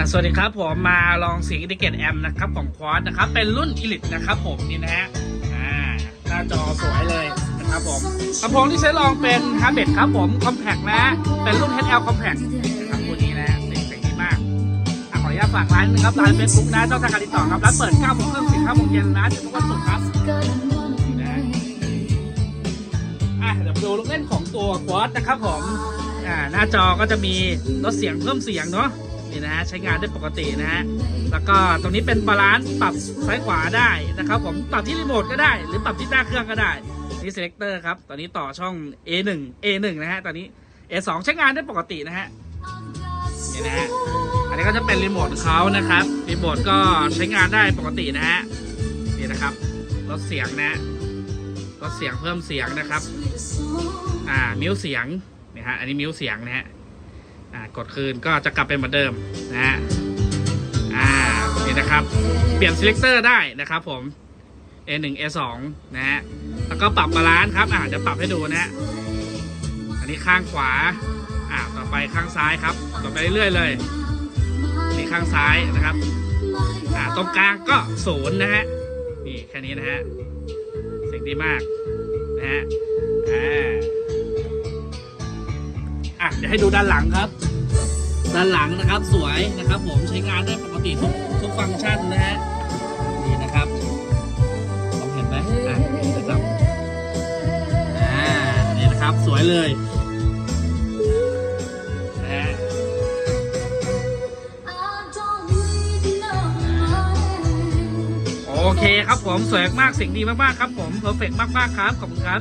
อะสวัสดีครับผมมาลองเสียงอินดิเกตแอมนะครับของควอดนะครับ เป็นรุ่น Elite นะครับผมนี่นะฮะอ่าหน้าจอสวยเลยนะครับผมลำโพงที่ใช้ลองเป็นฮาร์เบครับผมคอมแพกนะ เป็นรุ่น HL Compact นะครับตัวนี้นะเสีสีดีมากอะขออนุญาตฝากร้านนะครับร้านเฟซบุ๊กนะเจ้าทางการติดต่อครับร้านเปิด9โมงครึ่งถึง5โมงเย็นนะถึงทุกวันศุกร์ครับนี่นะอะเดี๋ยวดูลูกเล่นของตัวควอดนะครับผมอ่าหน้าจอก็จะมีลดเสียงเพิ่มเสียงเนาะ นี่นะฮะใช้งานได้ปกตินะฮะแล้วก็ตรงนี้เป็นบาลานซ์ปรับซ้ายขวาได้นะครับผมปรับที่รีโมทก็ได้ หรือปรับที่หน้าเครื่องก็ได้นี่ selector ครับตอนนี้ต่อช่อง A1 A1 นะฮะตอนนี้ A2 ใช้งานได้ปกตินะฮะนี่นะฮะอันนี้ก็จะเป็นรีโมทเขานะครับรีโมทก็ใช้งานได้ปกตินะฮะนี่นะครับลดเสียงนะฮะลดเสียงเพิ่มเสียงนะครับ อ่ามิวเสียงนี่ฮะอันนี้มิวเสียงนะฮะ อ่ากดคืนก็จะกลับเป็นเหมือนเดิมนะฮะอ่านี่นะครับ เปลี่ยน selector ได้นะครับผม A1 A2 นะฮะแล้วก็ปรับบาลานซ์ครับอ่าเดี๋ยวปรับให้ดูนะฮะอันนี้ข้างขวาอ่าต่อไปข้างซ้ายครับต่อไปเรื่อยๆเลยนี่ข้างซ้ายนะครับอ่าตรงกลางก็ศูนย์นะฮะนี่แค่นี้นะฮะเสียงดีมากนะฮะอ่าอะเดี๋ยวให้ดูด้านหลังครับ ด้านหลังนะครับสวยนะครับผมใช้งานได้ปกติทุกทุกฟังก์ชันนะฮะนี่นะครับมองเห็นไหมอะนี่นะครับอ่านี่นะครับสวยเลยนะฮะโอเคครับผมสวยมากเสียงดีมากๆครับผมเพอร์เฟกมากๆครับขอบคุณครับ